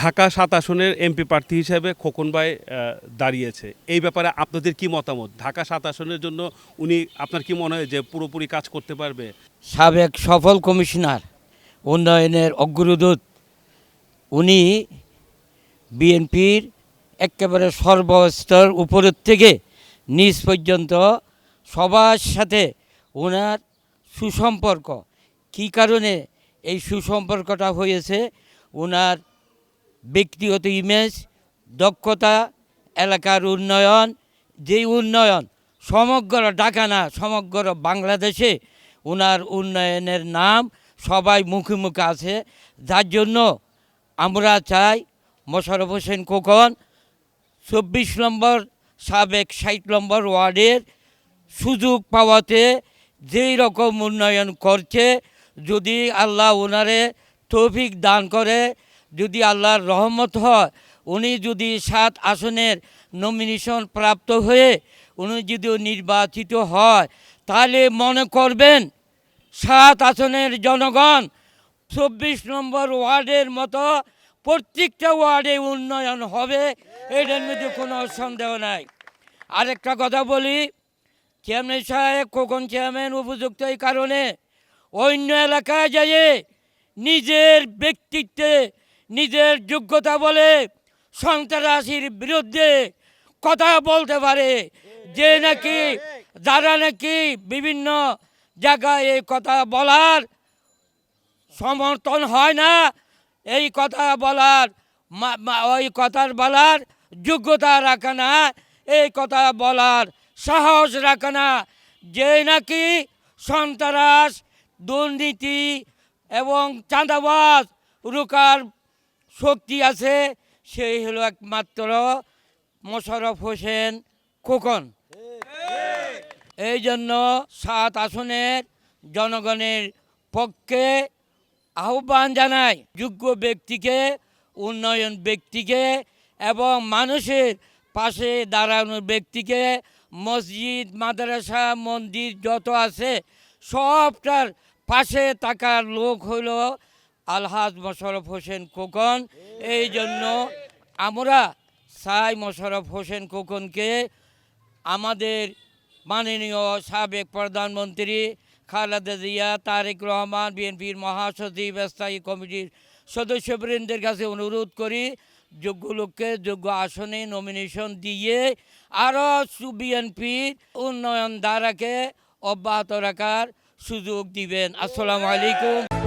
ঢাকা সাত আসনের এমপি প্রার্থী হিসেবে খোকন ভাই দাঁড়িয়েছে। এই ব্যাপারে আপনাদের কি মতামত? ঢাকা সাত আসনের জন্য উনি, আপনার কি মনে হয় যে পুরোপুরি কাজ করতে পারবে? সাবেক সফল কমিশনার, উন্নয়নের অগ্রদূত, উনি বিএনপির একেবারে সর্বস্তর উপরের থেকে নিচ পর্যন্ত সবার সাথে ওনার সুসম্পর্ক, কী কারণে এই সুসম্পর্কটা হয়েছে, ওনার ব্যক্তিগত ইমেজ দক্ষতা, এলাকার উন্নয়ন যেই উন্নয়ন, সমগ্র ঢাকা না, সমগ্র বাংলাদেশে ওনার উন্নয়নের নাম সবাই মুখে মুখে আছে। যার জন্য আমরা চাই মোশারফ হোসেন খোকন চব্বিশ নম্বর, সাবেক ষাট নম্বর ওয়ার্ডের সুযোগ পাওয়াতে যেই রকম উন্নয়ন করছে, যদি আল্লাহ ওনারে তৌফিক দান করে যদি আল্লাহর রহমত হয়, উনি যদি সাত আসনের নমিনেশন প্রাপ্ত হয়ে উনি যদি নির্বাচিত হয়, তাহলে মনে করবেন সাত আসনের জনগণ চব্বিশ নম্বর ওয়ার্ডের মতো প্রত্যেকটা ওয়ার্ডে উন্নয়ন হবে এটার মধ্যে কোনো সন্দেহ নাই। আরেকটা কথা বলি, চেয়ারম্যান সাহেব, খোকন চেয়ারম্যান উপযুক্ত এই কারণে অন্য এলাকায় যেয়ে নিজের ব্যক্তিত্বে নিজের যোগ্যতা বলে সন্ত্রাসীর বিরুদ্ধে কথা বলতে পারে। যে নাকি, যারা নাকি বিভিন্ন জায়গায় এই কথা বলার সমর্থন হয় না, এই কথা বলার ওই কথার বলার যোগ্যতা রাখে না, এই কথা বলার সাহস রাখে না। যে নাকি সন্ত্রাস, দুর্নীতি এবং চাঁদাবাজ রুকার শক্তি আছে, সেই হলো একমাত্র মোশারফ হোসেন খোকন। এই জন্য সাত আসনের জনগণের পক্ষে আহ্বান জানাই যোগ্য ব্যক্তিকে, উন্নয়ন ব্যক্তিকে এবং মানুষের পাশে দাঁড়ানোর ব্যক্তিকে, মসজিদ, মাদ্রাসা, মন্দির যত আছে সবটার পাশে থাকার লোক হইল আলহাজ মোশারফ হোসেন খোকন। এই জন্য আমরা সাই মোশারফ হোসেন খোকনকে আমাদের মাননীয় সাবেক প্রধানমন্ত্রী খালেদা জিয়া, তারেক রহমান, বিএনপির মহাসচিব, স্থায়ী কমিটির সদস্যবৃন্দের কাছে অনুরোধ করি, যোগ্য লোককে যোগ্য আসনে নমিনেশন দিয়ে আরও বিএনপির উন্নয়ন ধারাকে অব্যাহত রাখার সুযোগ দিবেন। আসসালামু আলাইকুম।